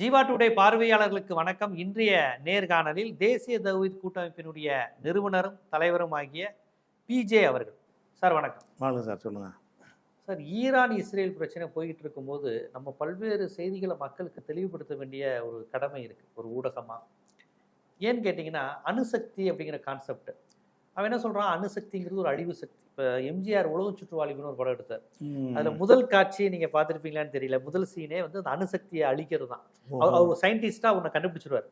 Jeeva today பார்வையாளர்களுக்கு வணக்கம். இன்றைய நேர்காணலில் தேசிய தௌஹீத் கூட்டமைப்பினுடைய நிறுவனரும் தலைவரும் ஆகிய பிஜே அவர்கள். சார் வணக்கம். வாங்க சார் சொல்லுங்க. சார் ஈரான் இஸ்ரேல் பிரச்சனை போய்கிட்டு இருக்கும்போது நம்ம பல்வேறு செய்திகளை மக்களுக்கு தெளிவுபடுத்த வேண்டிய ஒரு கடமை இருக்கு ஒரு ஊடகமா? ஏன்னு கேட்டிங்கன்னா அணுசக்தி அப்படிங்கிற கான்செப்ட் அவன் என்ன சொல்றான்? அணுசக்திங்கிறது ஒரு அழிவு சக்தி. இப்போ எம்ஜிஆர் உலக சுற்றுவாளிகள்னு ஒரு படம் எடுத்தார். அதுல முதல் காட்சியை நீங்க பார்த்திருப்பீங்களான்னு தெரியல. முதல் சீனே வந்து அந்த அணுசக்தியை அழிக்கிறது தான். அவர் சயின்டிஸ்டா உன்னை கண்டுபிடிச்சிருவாரு.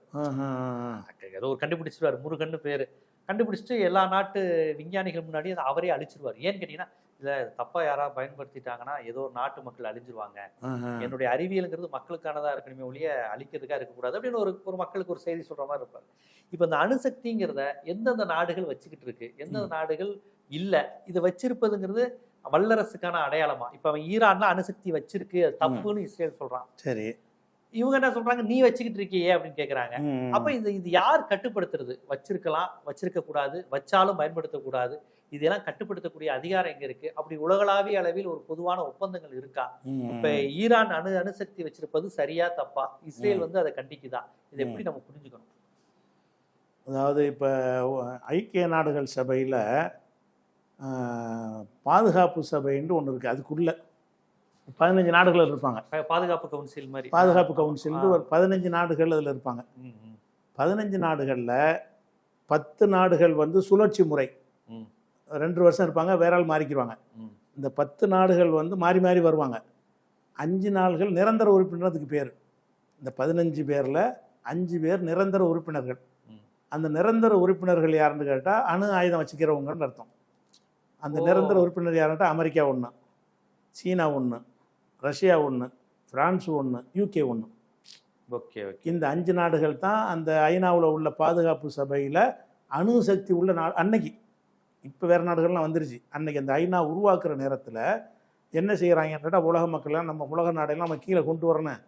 ஏதோ ஒரு கண்டுபிடிச்சிருவாரு. முருகன்னு பேரு. கண்டுபிடிச்சிட்டு எல்லா நாட்டு விஞ்ஞானிகள் முன்னாடி அதை அவரே அழிச்சிருவாரு. ஏன்னு கேட்டீங்கன்னா இல்ல தப்பா யாராவது பயன்படுத்திட்டாங்கன்னா ஏதோ ஒரு நாட்டு மக்கள் அழிஞ்சிருவாங்க. என்னுடைய அறிவியலுங்கிறது மக்களுக்கானதா இருக்கணுமே ஒழிய அழிக்கிறதுக்கா இருக்கக்கூடாது அப்படின்னு ஒரு ஒரு மக்களுக்கு ஒரு செய்தி சொல்ற மாதிரி இருப்பார். இப்போ இந்த அணுசக்திங்கிறத எந்தெந்த நாடுகள் வச்சுக்கிட்டு இருக்கு எந்தெந்த நாடுகள் இல்ல இது வச்சிருப்பதுங்கிறது வல்லரசுக்கான அடையாளமா? இப்ப அவன் ஈரான்ல அணுசக்தி வச்சிருக்கு அது தப்புன்னு இஸ்ரேல் சொல்றான். சரி. இவங்க என்ன சொல்றாங்க? நீ வச்சுக்கிட்டு இருக்கியே அப்படின்னு கேக்குறாங்க. ம். அப்ப இது இது யார் கட்டுப்படுத்துறது? வச்சிருக்கலாம் வச்சிருக்க கூடாது வச்சாலும் பயன்படுத்தக்கூடாது இதெல்லாம் கட்டுப்படுத்தக்கூடிய அதிகாரம் எங்க இருக்கு? அப்படி உலகளாவிய அளவில் ஒரு பொதுவான ஒப்பந்தங்கள் இருக்கா. இப்ப ஈரான் அணு அணுசக்தி வச்சிருப்பது சரியா தப்பா? இஸ்ரேல். வந்து அதை கண்டிக்குதா? இதை எப்படி நம்ம புரிஞ்சுக்கணும்? அதாவது இப்போ ஐக்கிய நாடுகள் சபையில் பாதுகாப்பு சபைன்னு ஒன்று இருக்குது அதுக்குள்ள பதினஞ்சு நாடுகள் இருப்பாங்க. பாதுகாப்பு கவுன்சில் மாதிரி. பாதுகாப்பு கவுன்சில்னு ஒரு பதினஞ்சு நாடுகள் அதில் இருப்பாங்க. பதினஞ்சு நாடுகளில் பத்து நாடுகள் வந்து சுழற்சி முறை. ரெண்டு வருஷம் இருப்பாங்க வேற ஆள் மாறிக்கிடுவாங்க. இந்த பத்து நாடுகள் வந்து மாறி மாறி வருவாங்க. அஞ்சு நாடுகள் நிரந்தர உறுப்பினருக்கு பேர். இந்த பதினஞ்சு பேரில் அஞ்சு பேர் நிரந்தர உறுப்பினர்கள். அந்த நிரந்தர உறுப்பினர்கள் யாருன்னு கேட்டால் அணு ஆயுதம் வச்சுக்கிறவங்கன்னு அர்த்தம். அந்த. நிரந்தர உறுப்பினர் யாருன்னா அமெரிக்கா ஒன்று சீனா ஒன்று ரஷ்யா ஒன்று பிரான்ஸ் ஒன்று யூகே ஒன்று ஓகே ஓகே. இந்த அஞ்சு நாடுகள் தான் அந்த ஐநாவில் உள்ள பாதுகாப்பு சபையில் அணுசக்தி உள்ள நா அன்னைக்கு. இப்போ வேறு நாடுகள்லாம் வந்துருச்சு. அன்னைக்கு அந்த ஐநா உருவாக்குற நேரத்தில் என்ன செய்கிறாங்கன்றா உலக மக்கள்லாம் நம்ம உலக நாடெல்லாம் நம்ம கீழே கொண்டு வரணும்.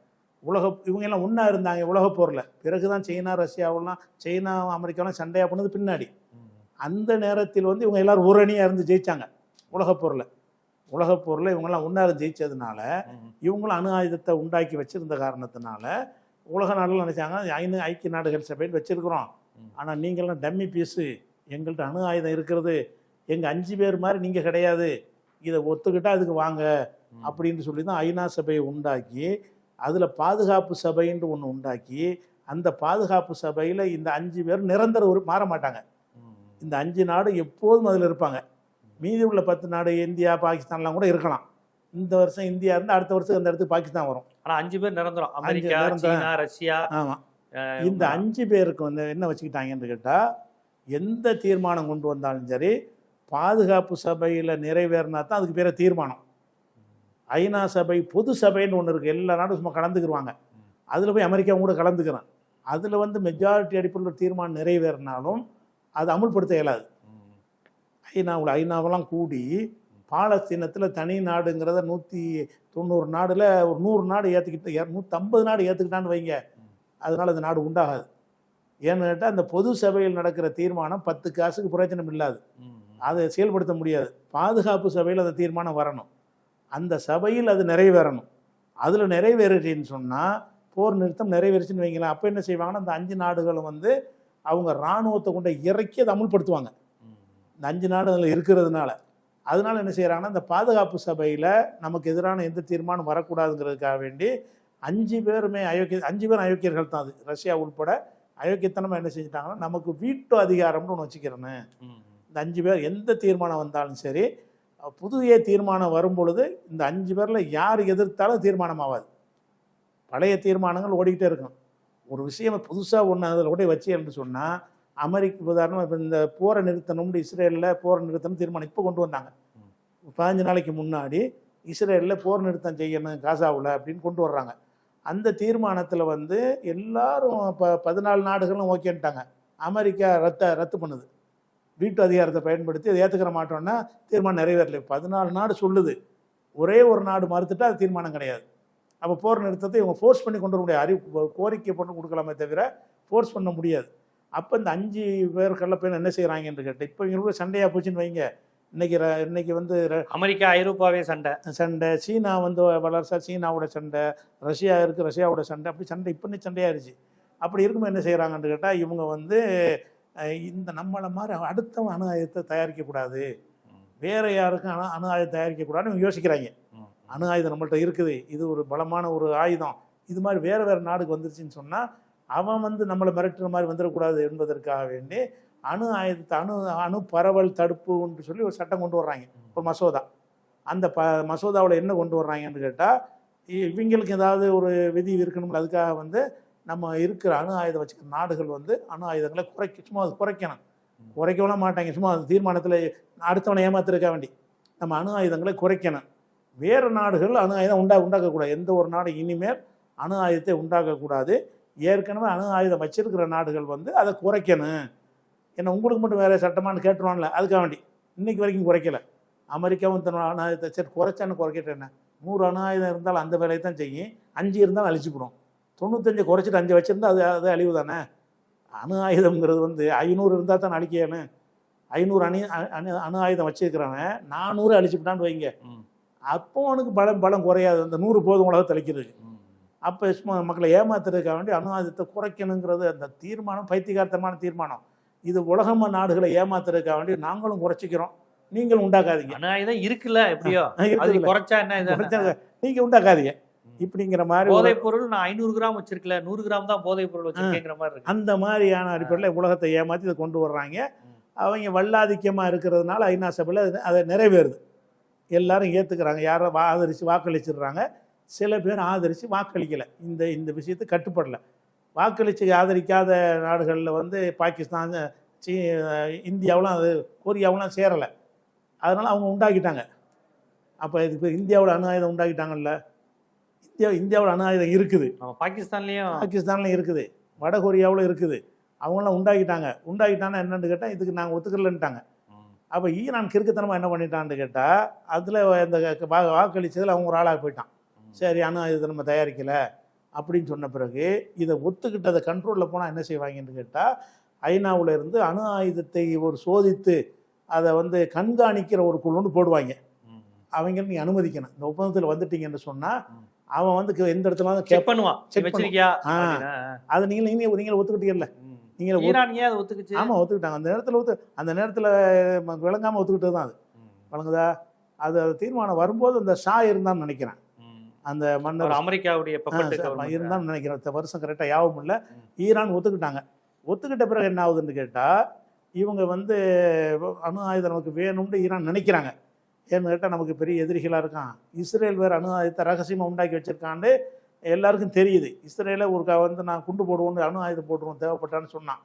உலக இவங்க எல்லாம் ஒன்றா இருந்தாங்க உலக போரில். பிறகு தான் சீனா ரஷ்யாவெல்லாம் சீனா அமெரிக்காவெல்லாம் சண்டையாக போனது பின்னாடி. அந்த நேரத்தில் வந்து இவங்க எல்லாரும் ஒரு அணியாக இருந்து ஜெயிச்சாங்க உலகப் போரில். உலகப் போரில் இவங்கெல்லாம் ஒன்றா இருந்து ஜெயிச்சதுனால இவங்களும் அணு ஆயுதத்தை உண்டாக்கி வச்சிருந்த காரணத்தினால உலக நாடுகள் நினைச்சாங்க ஐநூ ஐக்கிய நாடுகள் சபைன்னு வச்சிருக்கிறோம். ஆனால் நீங்களாம் டம்மி பீஸு. எங்கள்கிட்ட அணு ஆயுதம் இருக்கிறது எங்கள் அஞ்சு பேர் மாதிரி நீங்கள் கிடையாது. இதை ஒத்துக்கிட்டா அதுக்கு வாங்க. அப்படின்னு சொல்லி தான் ஐநா சபையை உண்டாக்கி அதில் பாதுகாப்பு சபைன்னு ஒன்று உண்டாக்கி அந்த பாதுகாப்பு சபையில் இந்த அஞ்சு பேர் நிரந்தர ஒரு மாற மாட்டாங்க. இந்த அஞ்சு நாடு எப்போதும் அதில் இருப்பாங்க. மீதி உள்ள பத்து நாடு இந்தியா பாகிஸ்தான்லாம் கூட இருக்கலாம். இந்த வருஷம் இந்தியா இருந்து அடுத்த வருஷம் அந்த இடத்துக்கு பாகிஸ்தான் வரும். ஆனா அஞ்சு பேர் நிரந்தரம். அமெரிக்கா. China Russia. ஆமாம் இந்த அஞ்சு பேருக்கு வந்து என்ன வச்சுக்கிட்டாங்கன்னு கேட்டால் எந்த தீர்மானம் கொண்டு வந்தாலும் சரி பாதுகாப்பு சபையில் நிறைவேறினா தான் அதுக்கு பேர தீர்மானம். ஐநா சபை பொது சபைன்னு ஒன்று இருக்குது எல்லா நாடும் சும்மா கலந்துக்குருவாங்க. அதில் போய் அமெரிக்காவும் கூட கலந்துக்கிறேன். அதில் வந்து மெஜாரிட்டி அடிப்படையில் தீர்மானம் நிறைவேறினாலும் அது அமுல்படுத்த இயலாது. ஐநாவில் ஐநாவெல்லாம் கூடி பாலஸ்தீனத்தில் தனி நாடுங்கிறத நூற்றி தொண்ணூறு நாடில் ஒரு நூறு நாடு ஏற்றுக்கிட்டு நூற்றம்பது நாடு ஏற்றுக்கிட்டான்னு வைங்க. அதனால் அந்த நாடு உண்டாகாது. ஏன்னு கேட்டால் அந்த பொது சபையில் நடக்கிற தீர்மானம் பத்து காசுக்கு பிரயோஜனம் இல்லாது. அதை செயல்படுத்த முடியாது. பாதுகாப்பு சபையில் அந்த தீர்மானம் வரணும். அந்த சபையில் அது நிறைவேறணும். அதில் நிறைவேறிச்சின்னு சொன்னால் போர் நிறுத்தம் நிறைவேறிச்சுன்னு வைங்களேன். அப்போ என்ன செய்வாங்கன்னா அந்த அஞ்சு நாடுகளும் வந்து அவங்க இராணுவத்தை கொண்டு இறக்கி அதை அமுல்படுத்துவாங்க. இந்த அஞ்சு நாடு அதில் இருக்கிறதுனால. அதனால என்ன செய்கிறாங்கன்னா இந்த பாதுகாப்பு சபையில் நமக்கு எதிரான எந்த தீர்மானம் வரக்கூடாதுங்கிறதுக்காக வேண்டி அஞ்சு பேருமே அயோக்கிய அஞ்சு பேரும் அயோக்கியர்கள் தான் அது. ரஷ்யா உள்பட அயோக்கியத்தனமாக என்ன செஞ்சுட்டாங்கன்னா நமக்கு வீட்டு அதிகாரம்னு ஒன்று வச்சுக்கிறேன்னு. இந்த அஞ்சு பேர் எந்த தீர்மானம் வந்தாலும் சரி புதிய தீர்மானம் வரும் பொழுது இந்த அஞ்சு பேரில் யார் எதிர்த்தாலும் தீர்மானம் ஆகாது பழைய தீர்மானங்கள் ஓடிக்கிட்டே இருக்கும். ஒரு விஷயம் புதுசாக ஒன்று அதில் கூட வச்சு என்று சொன்னால் அமெரிக்க உதாரணம் இப்போ இந்த போரை நிறுத்தணும்னு இஸ்ரேலில் போரை நிறுத்தணும் தீர்மானம் இப்போ கொண்டு வந்தாங்க. பதினஞ்சு நாளைக்கு முன்னாடி இஸ்ரேலில் போர் நிறுத்தம் செய்யணும் காசாவில் அப்படின்னு கொண்டு வர்றாங்க. அந்த தீர்மானத்தில் வந்து எல்லாரும் இப்போ பதினாலு நாடுகளும் ஓகேன்ட்டாங்க அமெரிக்கா ரத்த ரத்து பண்ணுது. வீட்டு அதிகாரத்தை பயன்படுத்தி அதை ஏற்றுக்கிற மாட்டோம்னா தீர்மானம் நிறைவேறல. பதினாலு நாடு சொல்லுது. ஒரே ஒரு நாடு மறுத்துட்டா அது தீர்மானம் கிடையாது. அப்போ போர் நிறுத்தத்தை இவங்க ஃபோர்ஸ் பண்ணி கொண்டு வர முடியாது. அறிவு கோரிக்கை பண்ணி கொடுக்கலாமே தவிர ஃபோர்ஸ் பண்ண முடியாது. அப்போ இந்த அஞ்சு பேர் கள்ள பேர் என்ன செய்கிறாங்கன்னு கேட்டு இப்போ இவங்களுக்கு சண்டையாக போச்சுன்னு வைங்க. இன்னைக்கு இன்னைக்கு வந்து அமெரிக்கா ஐரோப்பாவே சண்டை. சண்டை. சீனா வந்து வளர்ச்சா சீனாவோட சண்டை. ரஷ்யா இருக்குது ரஷ்யாவோட சண்டை. அப்படி சண்டை இப்போ சண்டையாயிருச்சு அப்படி இருக்கும்போது என்ன செய்கிறாங்கன்னு கேட்டால் இவங்க வந்து இந்த நம்மளை மாதிரி அடுத்தவன் அணு ஆயுதத்தை தயாரிக்கக்கூடாது வேற யாருக்கும் அணு அணு ஆயுதம் தயாரிக்கக்கூடாதுன்னு இவங்க யோசிக்கிறாங்க. அணு ஆயுதம் நம்மள்ட்ட இருக்குது. இது ஒரு பலமான ஒரு ஆயுதம். இது மாதிரி வேறு வேறு நாடுக்கு வந்துருச்சுன்னு சொன்னால் அவன் வந்து நம்மளை மிரட்டுற மாதிரி வந்துடக்கூடாது என்பதற்காக வேண்டி அணு ஆயுதத்தை அணு அணு பரவல் தடுப்புன்னு சொல்லி ஒரு சட்டம் கொண்டு வர்றாங்க. ஒரு மசோதா. அந்த ப மசோதாவில் என்ன கொண்டு வர்றாங்கன்னு கேட்டால் இவங்களுக்கு ஏதாவது ஒரு விதி இருக்கணும்ல அதுக்காக வந்து நம்ம இருக்கிற அணு ஆயுதம் வச்சுக்கிற நாடுகள் வந்து அணு ஆயுதங்களை குறைக்க சும்மா அது குறைக்கணும். குறைக்கவும் மாட்டாங்க. சும்மா அது தீர்மானத்தில் அடுத்தவனை ஏமாத்திருக்க வேண்டி. நம்ம அணு ஆயுதங்களை குறைக்கணும். வேறு நாடுகள் அணு ஆயுதம் உண்டா உண்டாக்கக்கூடாது. எந்த ஒரு நாடு இனிமேல் அணு ஆயுதத்தை உண்டாக்கக்கூடாது. ஏற்கனவே அணு ஆயுதம் வச்சிருக்கிற நாடுகள் வந்து அதை குறைக்கணும். என்ன உங்களுக்கு மட்டும் வேறு சட்டமானு கேட்டுருவான்ல அதுக்காக வேண்டி. இன்னைக்கு வரைக்கும் குறைக்கல. அமெரிக்காவும் தன்னோட அணு ஆயுதத்தை சரி குறைச்சான்னு குறைக்கிட்டு என்ன? நூறு அணு ஆயுதம் இருந்தாலும் அந்த வேலையை தான் செய்யும். அஞ்சு இருந்தாலும் அழிச்சுப்படும் தொண்ணூத்தஞ்சு குறைச்சிட்டு அஞ்சு வச்சிருந்தா அது அது அழிவு தானே? அணு ஆயுதம்ங்கிறது வந்து ஐநூறு இருந்தால் தான் அழிக்கணும். ஐநூறு அணு அணு அணு ஆயுதம் வச்சிருக்கிறவன் நானூறு அழிச்சுவிட்டான்னு வைங்க. அப்போ அவனுக்கு பலம் பலம் குறையாது. அந்த நூறு போதும் உலக தெளிக்கிறதுக்கு அப்போ மக்களை ஏமாத்துறதுக்காக வேண்டி அணு ஆயுதத்தை குறைக்கணுங்கிறது அந்த தீர்மானம் பைத்தியகார்த்தமான தீர்மானம். இது உலகம நாடுகளை ஏமாத்துறதுக்காக வேண்டி நாங்களும் குறைச்சிக்கிறோம். நீங்களும் உண்டாக்காதீங்க. ஆயுதம் இருக்குல்ல எப்படியோ. குறைச்சா என்ன இது? குறைச்சா நீங்க உண்டாக்காதீங்க. இப்படிங்கிற மாதிரி போதைப் பொருள் நான் ஐநூறு கிராம் வச்சிருக்கல நூறு கிராம் தான் போதைப் பொருள் வச்சிருக்கேங்கிற மாதிரி அந்த மாதிரியான அடிப்படையில் உலகத்தை ஏமாற்றி இதை கொண்டு வர்றாங்க. அவங்க வல்லாதிக்கமாக இருக்கிறதுனால ஐநா சபையில் அது நிறைவேறுது. எல்லாரும் ஏற்றுக்கிறாங்க யாரை வா ஆதரித்து வாக்களிச்சிடுறாங்க. சில பேர் ஆதரித்து வாக்களிக்கலை. இந்த இந்த விஷயத்தை கட்டுப்படலை. வாக்களித்து ஆதரிக்காத நாடுகளில் வந்து பாகிஸ்தான் சீ இந்தியாவெலாம் அது கொரியாவெலாம் சேரலை. அதனால் அவங்க உண்டாக்கிட்டாங்க. அப்போ இதுக்கு இந்தியாவோட அணு ஆயுதம் உண்டாக்கிட்டாங்கல்ல. இந்தியா இந்தியாவோட அணு ஆயுதம் இருக்குது. பாகிஸ்தான்லயும் பாகிஸ்தான்ல இருக்குது. வட கொரியாவில் இருக்குது. அவங்களாம் உண்டாக்கிட்டாங்க. உண்டாக்கிட்டாங்கன்னா என்னன்னு கேட்டால் இதுக்கு நாங்கள் ஒத்துக்கலன்ட்டாங்க. அப்போ ஈரான் கிறுக்குத்தனமாக என்ன பண்ணிட்டான்னு கேட்டால் அதில் இந்த வா வாக்களிச்சதில் அவங்க ஒரு ஆளாக போயிட்டான். சரி ஆனால் இதை நம்ம தயாரிக்கலை அப்படின்னு சொன்ன பிறகு இதை ஒத்துக்கிட்டதை கண்ட்ரோலில் போனால் என்ன செய்வாங்கன்னு கேட்டால் ஐநாவுல இருந்து அணு ஆயுதத்தை ஒரு சோதித்து அதை வந்து கண்காணிக்கிற ஒரு குழுன்னு போடுவாங்க. அவங்க நீ அனுமதிக்கணும். இந்த ஒப்பந்தத்தில் வந்துட்டீங்கன்னு சொன்னால் அவன் வந்து எந்த இடத்துல செக் பண்ணுவான். check வச்சிருக்கியா. அதை நீங்கள் நீங்கள் நீங்கள் ஒத்துக்கிட்டீங்கல்ல. நீங்கள் அதை ஒத்துக்குச்சு? ஆமாம் ஒத்துக்கிட்டாங்க. அந்த நேரத்தில் ஒத்து அந்த நேரத்தில் விளங்காமல் ஒத்துக்கிட்டது தான் அது. வழங்குதா அது அது தீர்மானம் வரும்போது அந்த ஷா இருந்தான்னு நினைக்கிறேன். அந்த மன்னர் அமெரிக்காவுடைய. இருந்தான்னு நினைக்கிறேன் இந்த வருஷம் கரெக்டாக யாவும் இல்லை. ஈரான் ஒத்துக்கிட்டாங்க. ஒத்துக்கிட்ட பிறகு என்ன ஆகுதுன்னு கேட்டால் இவங்க வந்து அணு ஆயுதம் நமக்கு வேணும்னு ஈரான் நினைக்கிறாங்க. ஏன்னு கேட்டால் நமக்கு பெரிய எதிரிகளாக இருக்கான். இஸ்ரேல் வேறு அணு ஆயுதத்தை ரகசியமாக உண்டாக்கி வச்சிருக்கான்னு எல்லாருக்கும் தெரியுது. இஸ்ரேலை ஒரு வந்து நான் குண்டு போடுவோன்னு அணு ஆயுதம் போட்டுருவோம் தேவைப்பட்டான்னு சொன்னான்.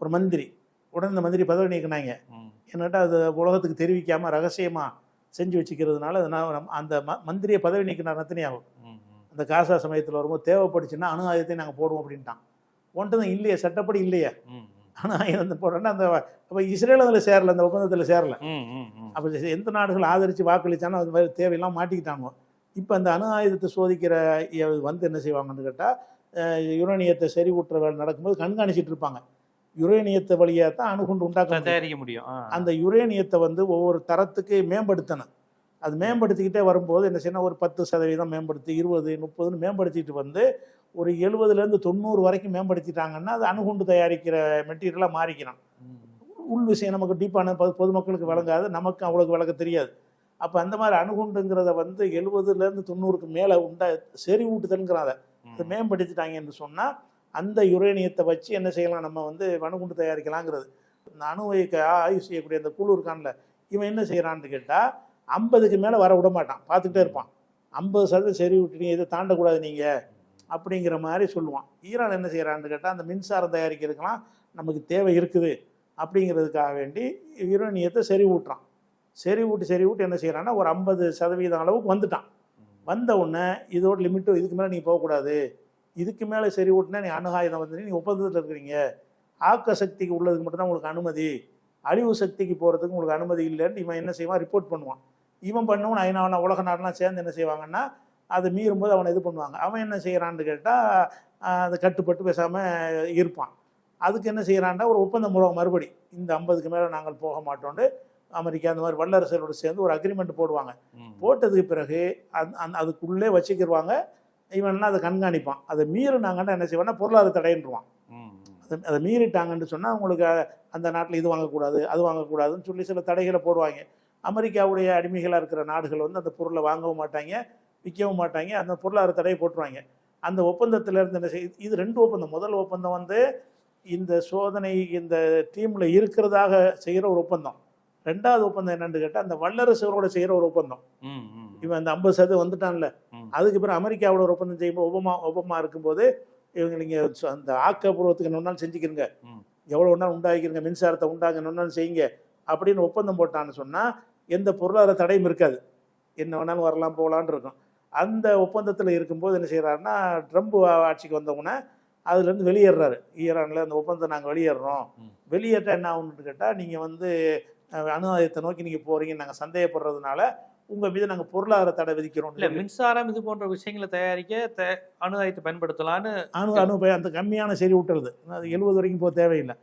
ஒரு மந்திரி. உடனே இந்த மந்திரி பதவி நீக்கினாங்க. ம். என்னட்டா அது உலகத்துக்கு தெரிவிக்காமல் ரகசியமாக செஞ்சு வச்சுக்கிறதுனால அது நான் நம்ம- அந்த ம மந்திரியை பதவி நீக்கினார் நத்தனியாகும் ம். ம். அந்த காசா சமயத்தில் வரும்போது தேவைப்படுச்சுன்னா அணு ஆயுதத்தை நாங்கள் போடுவோம் அப்படின்ட்டான் ஒன்ட்டு தான் இல்லையே சட்டப்படி இல்லையே. அணு ஆயுதம் போடுறேன்னா அந்த அப்போ இஸ்ரேல் அதில் சேரல அந்த ஒப்பந்தத்தில் சேரல. அப்போ எந்த நாடுகள் ஆதரித்து வாக்களித்தானோ அது மாதிரி தேவையெல்லாம் மாட்டிக்கிட்டாங்க இப்போ அந்த அணு ஆயுதத்தை சோதிக்கிற வந்து என்ன செய்வாங்கன்னு கேட்டால் யுரேனியத்தை செறிவூட்டுற வேலை நடக்கும்போது கண்காணிச்சிட்டு இருப்பாங்க யுரேனியத்தை வழியாக தான் அணுகுண்டு உண்டாக்க. தயாரிக்க முடியும். அந்த யுரேனியத்தை வந்து ஒவ்வொரு தரத்துக்கு மேம்படுத்தணும். அது மேம்படுத்திக்கிட்டே வரும்போது என்ன செய்யணும்? ஒரு பத்து சதவீதம் மேம்படுத்தி இருபது முப்பதுன்னு மேம்படுத்திட்டு வந்து ஒரு எழுபதுலேருந்து தொண்ணூறு வரைக்கும் மேம்படுத்திட்டாங்கன்னா அது அணுகுண்டு தயாரிக்கிற மெட்டீரியலாக மாறிக்கிறான் ம். உள் விஷயம் நமக்கு டீப்பான பொது பொதுமக்களுக்கு விளங்காது. நமக்கு அவ்வளோக்கு விளக்க தெரியாது. அப்போ அந்த மாதிரி அணுகுண்டுங்கிறத வந்து எழுபதுலேருந்து தொண்ணூறுக்கு மேலே உண்டா செறி ஊட்டுதல்ங்கிறத அதை மேம்படுத்திட்டாங்கன்னு சொன்னால் அந்த யுரேனியத்தை வச்சு என்ன செய்யலாம்? நம்ம வந்து அணுகுண்டு தயாரிக்கலாங்கிறது. இந்த அணுவை ஆய்வு செய்யக்கூடிய அந்த குழு இருக்கான்ல இவன் என்ன செய்கிறான்னு கேட்டால் ஐம்பதுக்கு மேலே வர விட மாட்டான். பார்த்துக்கிட்டே இருப்பான். ஐம்பது சதவீதம் சரி விட்டுட்டீங்க இதை தாண்டக்கூடாது நீங்கள் அப்படிங்கிற மாதிரி சொல்லுவான். ஈரான் என்ன செய்கிறான்னு கேட்டால் அந்த மின்சாரம் தயாரிக்கிறதுக்கெல்லாம் நமக்கு தேவை இருக்குது. அப்படிங்கிறதுக்காக வேண்டி யுரேனியத்தை சரி விட்டுறான் சரி விட்டு செறி விட்டு என்ன செய்கிறான்னா ஒரு ஐம்பது சதவீதம் அளவுக்கு வந்துட்டான். வந்த உடனே இதோட லிமிட்டு இதுக்கு மேலே நீ போகக்கூடாது. இதுக்கு மேலே சரி ஊட்டினா நீ அணு ஆயுதம் வந்து நீ ஒப்பந்தத்தில் இருக்கிறீங்க. ஆக்க சக்திக்கு உள்ளதுக்கு மட்டும்தான் உங்களுக்கு அனுமதி. அழிவு சக்திக்கு போகிறதுக்கு உங்களுக்கு அனுமதி இல்லைன்னு இவன் என்ன செய்வான்? ரிப்போர்ட் பண்ணுவான். இவன் பண்ணவன் ஐநாவெலாம் உலக நாடெலாம் சேர்ந்து என்ன செய்வாங்கன்னா அதை மீறும்போது அவனை இது பண்ணுவாங்க. அவன் என்ன செய்கிறான்னு கேட்டால் அதை கட்டுப்பட்டு பேசாமல் இருப்பான். அதுக்கு என்ன செய்கிறான்னா ஒரு ஒப்பந்தம் மூலம் மறுபடி. இந்த ஐம்பதுக்கு மேலே நாங்கள் போக மாட்டோம்னு அமெரிக்கா அந்த மாதிரி வல்லரசுகளோடு சேர்ந்து ஒரு அக்ரிமெண்ட் போடுவாங்க. போட்டதுக்கு பிறகு அந் அந்த அதுக்குள்ளே வச்சுக்கிடுவாங்க இவன்லாம் அதை கண்காணிப்பான். அதை மீறினாங்கன்னா என்ன செய்வான்னா பொருளாதார தடைன்றுவான். அதை அதை மீறிட்டாங்கன்னு சொன்னால் உங்களுக்கு அந்த நாட்டில் இது வாங்கக்கூடாது அது வாங்கக்கூடாதுன்னு சொல்லி சில தடைகளை போடுவாங்க. அமெரிக்காவுடைய அடிமைகளாக இருக்கிற நாடுகள் வந்து அந்த பொருளை வாங்கவும் மாட்டாங்க விற்கவும் மாட்டாங்க அந்த பொருளாதார தடையை போட்டுருவாங்க. அந்த ஒப்பந்தத்தில் இருந்து என்ன செய் இது ரெண்டு ஒப்பந்தம். முதல் ஒப்பந்தம் வந்து இந்த சோதனை இந்த டீமில் இருக்கிறதாக செய்கிற ஒரு ஒப்பந்தம். ரெண்டாவது ஒப்பந்தம் என்னன்னு கேட்டால் அந்த வல்லரசுகளோட செய்கிற ஒரு ஒப்பந்தம். இவன் அந்த ஐம்பது சதவீதம் வந்துட்டான்ல. அதுக்கு பிறகு அமெரிக்காவோட ஒரு ஒப்பந்தம் செய்யும்போது ஒபமா ஒபமா இருக்கும்போது இவங்க நீங்கள் அந்த ஆக்கப்பூர்வத்துக்கு நொன்னாலும் செஞ்சுக்கிறங்க. எவ்வளோ ஒன்றாலும் உண்டாக்கிக்கிறங்க மின்சாரத்தை உண்டாங்க நொன்னாலும் செய்யுங்க அப்படின்னு ஒப்பந்தம் போட்டான்னு சொன்னால் எந்த பொருளாதார தடையும் இருக்காது என்ன வேணாலும் வரலாம் போகலான்னு இருக்கும் அந்த ஒப்பந்தத்தில் இருக்கும்போது என்ன செய்கிறாருன்னா ட்ரம்ப் ஆட்சிக்கு வந்தவொடனே அதுலேருந்து வெளியேறாரு ஈரானில் அந்த ஒப்பந்தத்தை நாங்கள் வெளியேறோம் ம். வெளியேற்ற என்ன ஆகுன்னு கேட்டால் நீங்கள் வந்து அணு ஆயுதத்தை நோக்கி நீங்கள் போகிறீங்க நாங்கள் சந்தேகப்படுறதுனால உங்கள் மீது நாங்கள் பொருளாதார தடை விதிக்கிறோம். இல்ல மின்சாரம் இது போன்ற விஷயங்களை தயாரிக்க அணு ஆயுதத்தை பயன்படுத்தலான்னு அணு அணு அந்த கம்மியான செறிவூட்டல் அது எழுபது வரைக்கும் போக தேவையில்லை.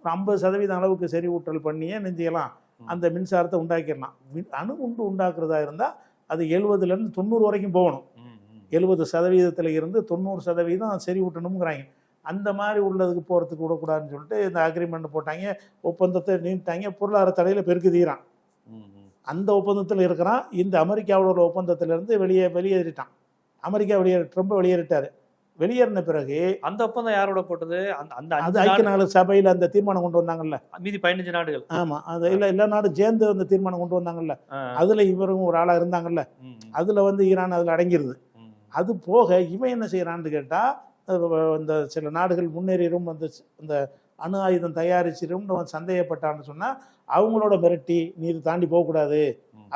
ஒரு ஐம்பது சதவீதம் அளவுக்கு செறிவூட்டல் பண்ணியே நெஞ்சலாம் ம். அந்த மின்சாரத்தை உண்டாக்கிடலாம். அணு குண்டு உண்டாக்குறதா இருந்தால் அது எழுபதுலேருந்து தொண்ணூறு வரைக்கும் போகணும். எழுபது சதவீதத்தில் இருந்து தொண்ணூறு சதவீதம் செறிவூட்டணுங்கிறாங்க அந்த மாதிரி உள்ளதுக்கு போகிறதுக்கு விடக்கூடாதுன்னு சொல்லிட்டு இந்த அக்ரிமெண்ட் போட்டாங்க. ஒப்பந்தத்தை நீட்டாங்க பொருளாதார தடையில் பெருக்கு தீரான். ம். ம். அந்த ஒப்பந்தத்தில் இருக்கிறான். இந்த அமெரிக்காவோட உள்ள ஒப்பந்தத்திலிருந்து வெளியே வெளியேறிட்டான். அமெரிக்கா வெளியேற ட்ரம்ப் வெளியேறிட்டாரு. வெளியேறின பிறகு அந்த ஒப்பந்தம் யாரோட போட்டது? அந்த அந்த அது ஐக்கிய நாடு சபையில் அந்த தீர்மானம் கொண்டு வந்தாங்கல்ல. மீதி பதினஞ்சு நாடுகள். ஆமாம் அது இல்லை எல்லா நாடும் சேர்ந்து அந்த தீர்மானம் கொண்டு வந்தாங்கல்ல. அதில் இவரும் ஒரு ஆளாக இருந்தாங்கல்ல. அதில் வந்து ஈரான் அதில் அடங்கிருது. ம். அது போக இவன் என்ன செய்கிறான்னு கேட்டால் இந்த சில நாடுகள் முன்னேறிடும் அந்த இந்த அணு ஆயுதம் தயாரிச்சிரும்னு அவன் சந்தேகப்பட்டான்னு சொன்னால் அவங்களோட மிரட்டி நீ இது தாண்டி போகக்கூடாது.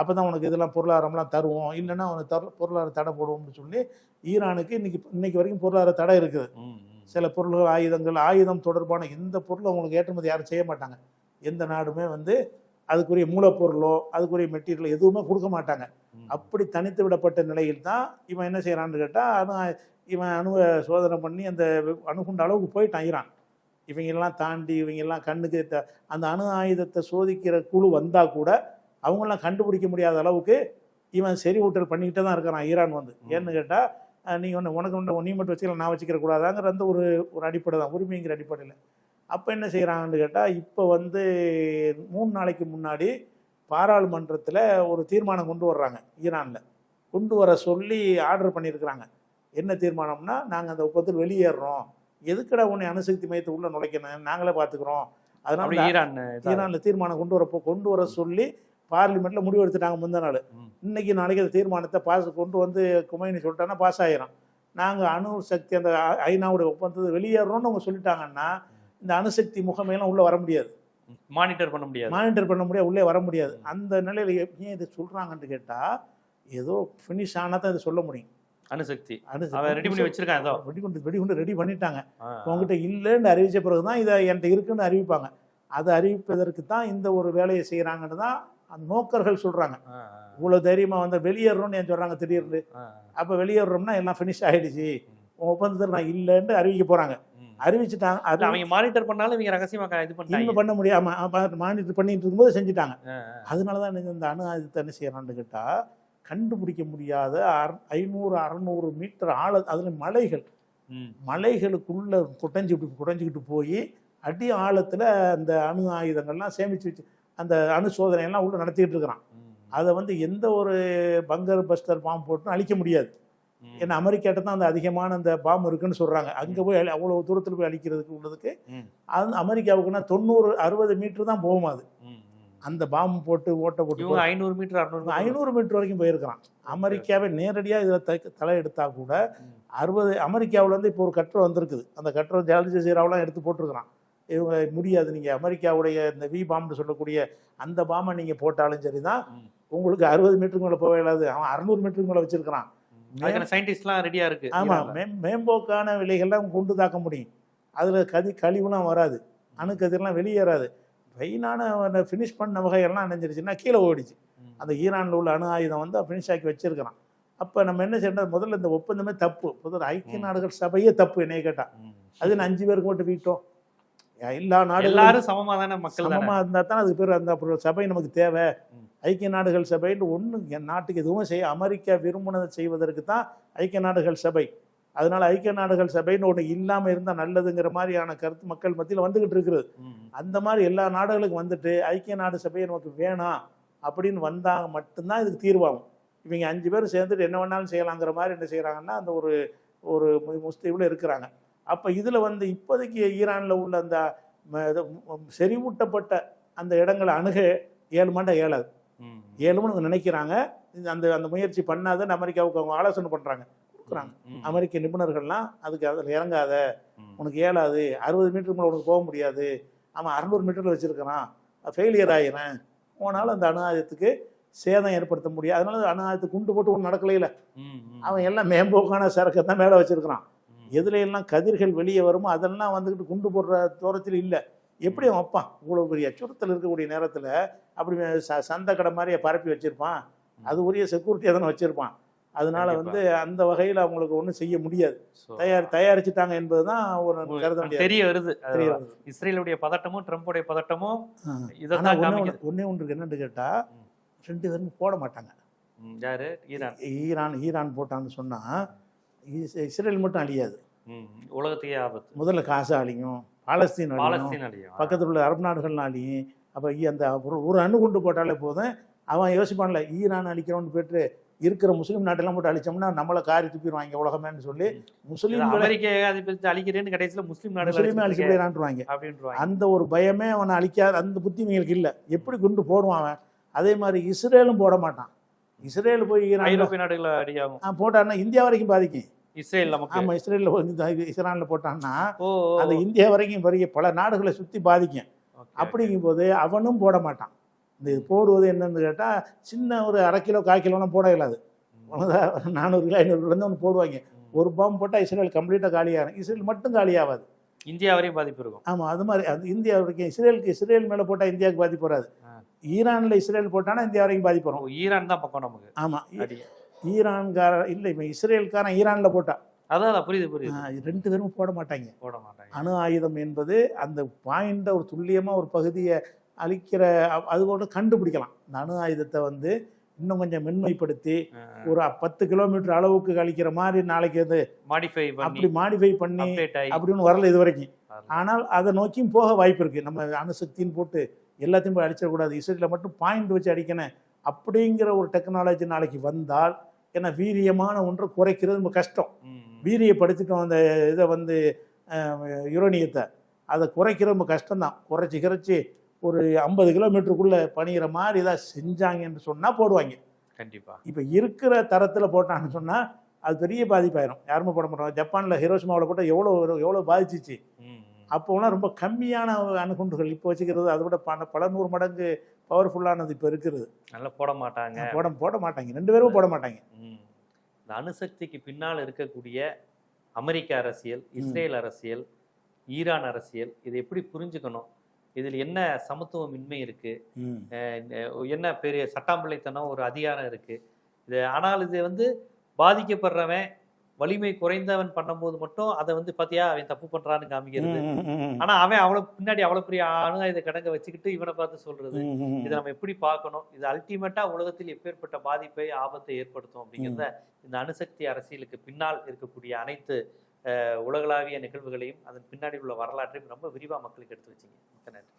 அப்போ தான் உனக்கு இதெல்லாம் பொருளாதாரம்லாம் தருவோம் இல்லைன்னா அவனுக்கு தர பொருளாதார தடை போடுவோம்னு சொல்லி ஈரானுக்கு இன்னைக்கு இன்னைக்கு வரைக்கும் பொருளாதார தடை இருக்குது. சில பொருள்கள் ஆயுதங்கள் ஆயுதம் தொடர்பான எந்த பொருளும் அவங்களுக்கு ஏற்றுமதி யாரும் செய்ய மாட்டாங்க எந்த நாடுமே வந்து அதுக்குரிய மூலப்பொருளோ அதுக்குரிய மெட்டீரியல் எதுவுமே கொடுக்க மாட்டாங்க. அப்படி தனித்து விடப்பட்ட நிலையில் தான் இவன் என்ன செய்கிறான்னு கேட்டால் அணு இவன் அணுவை சோதனை பண்ணி அந்த அணுகுண்ட அளவுக்கு போயிட்டான் ஈரான் இவங்கெல்லாம் தாண்டி இவங்கெல்லாம் கண்ணுக்கு த அந்த அணு ஆயுதத்தை சோதிக்கிற குழு வந்தால் கூட அவங்களாம் கண்டுபிடிக்க முடியாத அளவுக்கு இவன் செறிவூட்டல் பண்ணிக்கிட்டே தான் இருக்கிறான் ஈரான் வந்து. ஏன்னு கேட்டால் நீ ஒன்று உனக்கு ஒன்று நீ மட்டும் வச்சுக்கலாம் நான் வச்சுக்கிற கூடாதாங்கிற அந்த ஒரு ஒரு அடிப்படை தான் உரிமைங்கிற அடிப்படையில். அப்போ என்ன செய்கிறாங்கன்னு கேட்டால் இப்போ வந்து மூணு நாளைக்கு முன்னாடி பாராளுமன்றத்தில் ஒரு தீர்மானம் கொண்டு வர்றாங்க ஈரானில். கொண்டு வர சொல்லி ஆர்டர் பண்ணியிருக்கிறாங்க. என்ன தீர்மானம்னா நாங்கள் அந்த ஒப்பந்தத்தில் வெளியேறுறோம். எதுக்கடா உன்னை அணுசக்தி மையத்தை உள்ள நுழைக்கணும்? நாங்களே பார்த்துக்குறோம். அதனால ஈரான் ஈரானில் தீர்மானம் கொண்டு வரப்போ கொண்டு வர சொல்லி பார்லிமெண்ட்டில் முடிவு எடுத்துட்டாங்க முந்தின நாள். இன்னைக்கு நாளைக்கு அந்த தீர்மானத்தை பாஸ் கொண்டு வந்து குமைனி சொல்லிட்டாங்கன்னா பாஸ் ஆயிரும். நாங்கள் அணு சக்தி அந்த ஐநாவுடைய ஒப்பந்தத்தை வெளியேறோம்னு அவங்க சொல்லிட்டாங்கன்னா இந்த அணுசக்தி முகமையெல்லாம் உள்ளே வர முடியாது. மானிட்டர் பண்ண முடியாது. மானிட்டர் பண்ண முடியாது உள்ளே வர முடியாது. அந்த நிலையில் ஏன் இது சொல்கிறாங்கன்னு கேட்டால் ஏதோ ஃபினிஷ் ஆனால் தான் இதை சொல்ல முடியும். அணுசக்தி. அணு அவன் ரெடி பண்ணி வச்சிருக்கான் ஏதோ. வெடிகுண்டு வெடிகுண்டு ரெடி பண்ணிட்டாங்க. உங்ககிட்ட இல்லைன்னு அறிவிச்ச பிறகு தான் இதை என்கிட்ட இருக்குன்னு அறிவிப்பாங்க. அதை அறிவிப்பதற்கு தான் இந்த ஒரு வேலையை செய்கிறாங்கன்னு தான் அந்த நோக்கர்கள் சொல்கிறாங்க. இவ்வளோ தைரியமாக வந்து வெளியேறணும்னு ஏன் சொல்கிறாங்க திடீர்னு. அப்போ வெளியேறோம்னா எல்லாம் ஃபினிஷ் ஆகிடுச்சு ஒப்பந்தத்தில் நான் இல்லைன்னு அறிவிக்க போகிறாங்க. அறிவிச்சிட்டாங்க. அது அவங்க மானிட்டர் பண்ணாலும் இவங்க ரகசியமா க- இது இன்னும் பண்ண முடியாமல் மானிட்டர் பண்ணிட்டு இருக்கும்போது செஞ்சுட்டாங்க. அதனால தான் இந்த அணு ஆயுதத்தை என்ன செய்யறான்னு கேட்டால் கண்டுபிடிக்க முடியாத அற ஐநூறு அறநூறு மீட்டர் ஆழ அதில் மலைகள். மலைகளுக்குள்ள குடைஞ்சிட்டு குடைஞ்சிக்கிட்டு போய் அடி ஆழத்தில் அந்த அணு ஆயுதங்கள்லாம் சேமித்து வச்சு அந்த அணு சோதனையெல்லாம் உள்ள நடத்திக்கிட்டு இருக்கிறான். அதை வந்து எந்த ஒரு பங்கர் பஸ்டர் பாம்பு போட்டும் அழிக்க முடியாது. ஏன்னா அமெரிக்காட்ட தான் அந்த அதிகமான அந்த பாம்பு இருக்குன்னு சொல்கிறாங்க அங்கே போய் அவ்வளோ தூரத்தில் போய் அழிக்கிறதுக்கு உள்ளதுக்கு. அது அமெரிக்காவுக்குன்னா தொண்ணூறு அறுபது மீட்டர் தான் போகும் அது. அந்த பாம்பு போட்டு ஓட்ட போட்டு ஐநூறு மீட்டர் அறுநூறு ஐநூறு மீட்டர் வரைக்கும் போயிருக்கிறான். அமெரிக்காவை நேரடியாக இதில் த தலை எடுத்தா கூட. அறுபது அமெரிக்காவுலேருந்து இப்போ ஒரு கட்டுரை வந்திருக்குது. அந்த கட்டுரை ஜாலி ஜசீராவெலாம் எடுத்து போட்டிருக்கிறான். இவங்க முடியாது. நீங்கள் அமெரிக்காவுடைய இந்த வி பாம்பு சொல்லக்கூடிய அந்த பாம்பை நீங்கள் போட்டாலும் சரி தான். உங்களுக்கு அறுபது மீட்டருக்கு மேலே போக இயலாது. அவன் அறுநூறு மீட்டருக்கு மேலே வச்சிருக்கிறான். சயின்டிஸ்ட்லாம் ரெடியா இருக்கு ஆமாம் ஈரான்ல. மே மேம்போக்கான விலைகள்லாம் கொண்டு தாக்க முடியும். அதில் கதி கழிவுலாம் வராது. அணுக்கதிரெலாம் வெளியேறாது. வெயினான ஃபினிஷ் பண்ண வகையெல்லாம் நினைஞ்சிருச்சுன்னா கீழே ஓடிச்சு. அந்த ஈரானில் உள்ள அணு ஆயுதம் வந்து ஃபினிஷ் ஆக்கி வச்சிருக்கிறான். அப்போ நம்ம என்ன செய்யணும்? முதல்ல இந்த ஒப்பந்தமே தப்பு. முதல்ல ஐக்கிய. நாடுகள் சபையே தப்பு என்னைய கேட்டால். அது அஞ்சு பேருக்கு மட்டும் வீட்டோம். எல்லா நாடுகளும் எல்லாரும் சமமா தானே மக்கள் தானே? சமமா இருந்தா தான் அதுக்கு பேர் அந்த அப்புறம் சபை நமக்கு தேவை. ஐக்கிய நாடுகள் சபைன்னு ஒண்ணு என் நாட்டுக்கு எதுவும் செய்ய அமெரிக்கா விரும்பினதை செய்வதற்கு தான் ஐக்கிய நாடுகள் சபை. அதனால ஐக்கிய நாடுகள் சபைன்னு ஒண்ணு இல்லாம இருந்தா நல்லதுங்கிற மாதிரியான கருத்து மக்கள் மத்தியில் வந்துகிட்டு இருக்குது. ம். அந்த மாதிரி எல்லா நாடுகளுக்கும் வந்துட்டு ஐக்கிய நாடு சபை நமக்கு வேணாம் அப்படின்னு வந்தாங்க மட்டும்தான் இதுக்கு தீர்வாகும். இவங்க அஞ்சு பேர் சேர்ந்துட்டு என்ன வேணாலும் செய்யலாங்கிற மாதிரி என்ன செய்கிறாங்கன்னா அந்த ஒரு ஒரு முஸ்லீமில் இருக்கிறாங்க. அப்போ இதில் வந்து இப்போதைக்கு ஈரானில் உள்ள அந்த செறிவூட்டப்பட்ட அந்த இடங்களை அணுக ஏழு மண்டை ஏழாது. ஏழுமனு நினைக்கிறாங்க. இந்த- அந்த அந்த முயற்சி பண்ணாதன்னு அமெரிக்காவுக்கு அவங்க ஆலோசனை பண்ணுறாங்க கொடுக்குறாங்க. அமெரிக்க நிபுணர்கள்லாம் அதுக்கு அதில் இறங்காத. உனக்கு ஏழாது அறுபது மீட்டருக்கு மேலே உனக்கு போக முடியாது. அவன் அறநூறு மீட்டரில் வச்சுருக்கிறான். ஃபெயிலியர் ஆகிறேன் உன்னால் அந்த அணு ஆயுதத்துக்கு சேதம் ஏற்படுத்த முடியாது. அதனால அணு ஆயுதத்தை குண்டு போட்டு ஒன்றும் நடக்கலையில. அவன் எல்லாம் மேம்போக்கான சரக்கை தான் மேலே வச்சிருக்கிறான். எதுல எல்லாம் கதிர்கள் வெளியே வருமோ அதெல்லாம் வந்துக்கிட்டு குண்டு போடுற தூரத்தில் இல்லை. எப்படி அவன் வைப்பான்? இவ்வளோ பெரிய அச்சுறுத்தல் இருக்கக்கூடிய நேரத்தில் அப்படி ச சந்தை கடை மாதிரியே பரப்பி வச்சிருப்பான். அது உரிய செக்யூரிட்டியாக தானே வச்சிருப்பான். அதனால. வந்து அந்த வகையில் அவங்களுக்கு ஒன்றும் செய்ய முடியாது. தயார் தயாரிச்சுட்டாங்க என்பதுதான் ஒரு கருத முடியாது தெரிய வருது. இஸ்ரேலுடைய பதட்டமும் ட்ரம்ப்புடைய பதட்டமும் ஒண்ணு- ஒண்ணே ஒன்று என்னன்னு கேட்டா ம். ரெண்டு பேரும் போட மாட்டாங்க. யாரு? ஈரான். ஈரான் ஈரான் போட்டான்னு சொன்னா இஸ்- இஸ்ரேல் மட்டும் அழியாது. உலகத்துக்கே ஆபத்து. முதல்ல காசா அழியும் பாலஸ்தீன் பாலஸ்தீன் அழியும் பக்கத்தில் உள்ள அரபு நாடுகள் அழியும். அப்போ அந்த ஒரு ஒரு அணு குண்டு போட்டாலே போதும். அவன் யோசிப்பான்ல ஈரான் அழிக்கிறோன்னு போயிட்டு இருக்கிற முஸ்லீம் நாட்டெல்லாம் போட்டு அழிச்சோம்னா நம்மளை காரி துப்பிடுவாங்க உலகமேன்னு சொல்லி இது முஸ்லீம்களை அமெரிக்க ஏகாதிபத்தியத்தை அழிக்கிறேன்னு கடைசியில முஸ்லீம் நாடுகள் முஸ்லீமே அழிச்சு அழிச்சிட்டு போயிடான்ட்டுருவாங்க அப்படின்றாங்க அந்த ஒரு பயமே அவனை அழிக்காத அந்த புத்தி இவங்களுக்கு இல்லை. எப்படி குண்டு போடுவான் அவன்? அதே மாதிரி இஸ்ரேலும் போட மாட்டான். இஸ்ரேல் போய் ஐரோப்பிய நாடுகள் அடியாகும். போட்டான்னா இந்தியா வரைக்கும் பாதிக்கும். இஸ்ரேல் ஆமா இஸ்ரேலில் வந்து இஸ்ரானில் போட்டான்னா அது இந்தியா வரைக்கும் பெரிய பல நாடுகளை சுற்றி பாதிக்கும். அப்படிங்கும்போது அவனும் போட மாட்டான். இந்த போடுவது என்னன்னு கேட்டால் சின்ன ஒரு அரை கிலோ கால் கிலோலாம் போட இயலாது. நானூறு கிலோ ஐநூறு கிலோ ஒன்று போடுவாங்க. ஒரு பாம்பு போட்டால் இஸ்ரேல் கம்ப்ளீட்டாக காலியாகும். இஸ்ரேல் மட்டும் காலியாகாது. இந்தியா வரையும் பாதிப்பு இருக்கும். ஆமாம் அது மாதிரி அது இந்தியா வரைக்கும் இஸ்ரேலுக்கு இஸ்ரேல் மேலே போட்டால் இந்தியாவுக்கு பாதிப்பு வராது. ஈரானில் இஸ்ரேல் போட்டானா இந்தியா வரைக்கும் பாதிப்பு வரும். ஈரான் தான் பக்கம் நமக்கு. ஆமாம் ஈரான்கார இல்லை இப்போ இஸ்ரேல்காரன் ஈரானில் போட்டான் அதான் புரியுது புரியுது. ரெண்டு பேரும் போட மாட்டாங்க. போட மாட்டாங்க. அணு ஆயுதம் என்பது அந்த பாயிண்ட ஒரு துல்லியமாக ஒரு பகுதியை அழிக்கிற அது கூட கண்டுபிடிக்கலாம். இந்த அணு ஆயுதத்தை வந்து இன்னும் கொஞ்சம் மென்மைப்படுத்தி ஒரு பத்து கிலோமீட்டர் அளவுக்கு அழிக்கிற மாதிரி நாளைக்கு அது மாடிஃபை அப்படி மாடிஃபை பண்ணி அப்படின்னு வரல இது வரைக்கும். ஆனால் அதை நோக்கியும் போக வாய்ப்பு இருக்கு. நம்ம அணுசக்தின்னு போட்டு எல்லாத்தையும் போய் அடிச்சிடக்கூடாது இஸ்ரேலில் மட்டும் பாயிண்ட் வச்சு அடிக்கணும் அப்படிங்கிற ஒரு டெக்னாலஜி நாளைக்கு வந்தால் ஏன்னா வீரியமான ஒன்றை குறைக்கிறது ரொம்ப கஷ்டம். வீரியப்படுத்திட்டோம் அந்த இதை வந்து யுரேனியத்தை. அதை குறைக்கிறது ரொம்ப கஷ்டம்தான். குறைச்சி குறைச்சி ஒரு ஐம்பது கிலோமீட்டருக்குள்ளே பணிகிற மாதிரி ஏதாவது செஞ்சாங்கன்னு சொன்னால் போடுவாங்க. கண்டிப்பா. இப்போ இருக்கிற தரத்தில் போட்டான்னு சொன்னால் அது பெரிய பாதிப்பாயிரும். யாருமே போட மாட்டாங்க ஜப்பானில் ஹிரோஷிமாவில் போட்டால் எவ்வளோ எவ்வளோ பாதிச்சிச்சு? அப்போலாம் ரொம்ப கம்மியான அணுகுண்டுகள். இப்போ வச்சுக்கிறது அதை விட பல பல நூறு மடங்கு பவர்ஃபுல்லானது இப்போ இருக்கிறது. நல்லா போட மாட்டாங்க. போட போட மாட்டாங்க. ரெண்டு பேரும் போட மாட்டாங்க. இந்த அணுசக்திக்கு பின்னால் இருக்கக்கூடிய அமெரிக்க அரசியல் இஸ்ரேல் அரசியல் ஈரான் அரசியல் இதை எப்படி புரிஞ்சுக்கணும்? இதில் என்ன சமத்துவமின்மை இருக்கு? அஹ் என்ன பெரிய சட்டாம்பிள்ளைத்தனம் ஒரு அதிகாரம் இருக்கு? இது ஆனால் இது வந்து பாதிக்கப்படுறவன் வலிமை குறைந்தவன் பண்ணும்போது மட்டும் அதை வந்து பாத்தியா அவன் தப்பு பண்றான்னு காமிக்கிறது. ஆனா அவன் அவ்வளவு பின்னாடி அவ்வளவு பெரிய அணு ஆயுத கடங்க வச்சுக்கிட்டு இவனை பார்த்து சொல்றது. இதை நம்ம எப்படி பார்க்கணும்? இது அல்டிமேட்டா உலகத்தில் எப்பேற்பட்ட பாதிப்பை ஆபத்தை ஏற்படுத்தும் அப்படிங்கிறத இந்த அணுசக்தி அரசியலுக்கு பின்னால் இருக்கக்கூடிய அனைத்து உலகளாவிய நிகழ்வுகளையும் அதன் பின்னாடி உள்ள வரலாற்றையும் ரொம்ப விரிவா மக்களுக்கு எடுத்து வச்சீங்க. நன்றி.